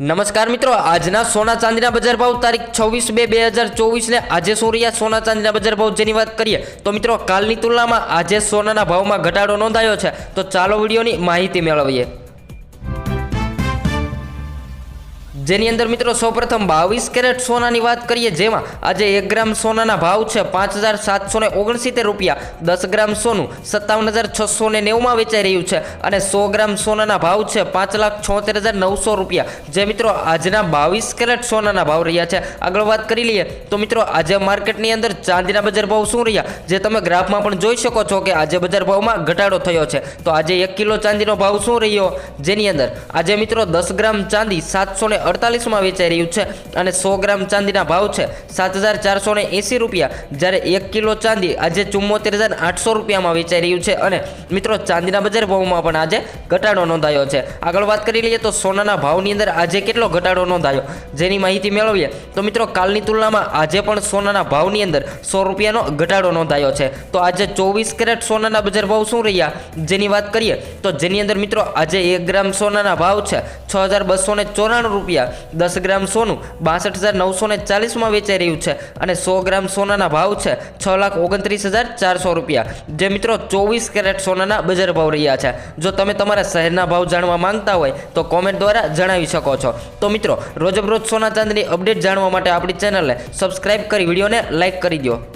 નમસ્કાર મિત્રો, આજના સોના ચાંદીના બજાર ભાવ તારીખ છવ્વીસ બે બે હજાર ચોવીસને આજે શું રહ્યા સોના ચાંદીના બજાર ભાવ જેની વાત કરીએ, તો મિત્રો કાલની તુલનામાં આજે સોનાના ભાવમાં ઘટાડો નોંધાયો છે. તો ચાલો વિડીયોની માહિતી મેળવીએ. જેની અંદર મિત્રો સૌપ્રથમ બાવીસ કેરેટ સોનાની વાત કરીએ, જેમાં આજે એક ગ્રામ સોનાના ભાવ છે પાંચ હજાર સાતસો ને ઓગણસિત્તેર રૂપિયા. દસ ગ્રામ સોનું સત્તાવન હજાર છસો ને નેવુંમાં વેચાઈ રહ્યું છે અને સો ગ્રામ સોનાના ભાવ છે પાંચ લાખ છોતેર હજાર નવસો રૂપિયા. જે મિત્રો આજના બાવીસ કેરેટ સોનાના ભાવ રહ્યા છે. આગળ વાત કરી લઈએ તો મિત્રો આજે માર્કેટની અંદર ચાંદીના બજાર ભાવ શું રહ્યા? જે તમે ગ્રાફમાં પણ જોઈ શકો છો કે આજે બજાર ભાવમાં ઘટાડો થયો છે. તો આજે એક કિલો ચાંદીનો ભાવ શું રહ્યો? જેની અંદર આજે મિત્રો દસ ગ્રામ ચાંદી સાતસો ને અડતાલીસમાં વેચાઈ રહ્યું છે અને સો ગ્રામ ચાંદીના ભાવ છે. સાત હજાર ચારસો એંસી રૂપિયા. જ્યારે એક કિલો ચાંદી આજે ચુમ્મોતેર હજાર આઠસો રૂપિયામાં વેચાઈ રહ્યું છે અને મિત્રો ચાંદીના બજાર ભાવમાં પણ આજે ઘટાડો નોંધાયો છે. આગળ વાત કરી લઈએ તો સોનાના ભાવની અંદર આજે કેટલો ઘટાડો નોંધાયો? જેની માહિતી મેળવીએ તો મિત્રો કાલની તુલનામાં આજે પણ સોનાના ભાવની અંદર સો રૂપિયાનો ઘટાડો નોંધાયો છે. તો આજે ચોવીસ કેરેટ સોનાના બજાર ભાવ શું રહ્યા? જેની વાત કરીએ તો જેની અંદર મિત્રો આજે એક ગ્રામ સોનાના ભાવ છે છ હજાર બસો ને ચોરાણું રૂપિયા દસ ગ્રામ સોનું બાસઠ હજાર નવસો ને ચાલીસમાં વેચાઈ રહ્યું છે અને સો ગ્રામ સોનાના ભાવ છે છ લાખ ઓગણત્રીસ હજાર ચારસો રૂપિયા. જે મિત્રો ચોવીસ કેરેટ સોનાના બજાર ભાવ રહ્યા છે. જો તમે તમારા શહેરના ભાવ જાણવા માંગતા હોય તો કોમેન્ટ દ્વારા જણાવી શકો છો. તો મિત્રો, રોજબરોજ સોના ચાંદની અપડેટ જાણવા માટે આપણી ચેનલને સબસ્ક્રાઇબ કરી, વિડીયોને લાઇક કરી દો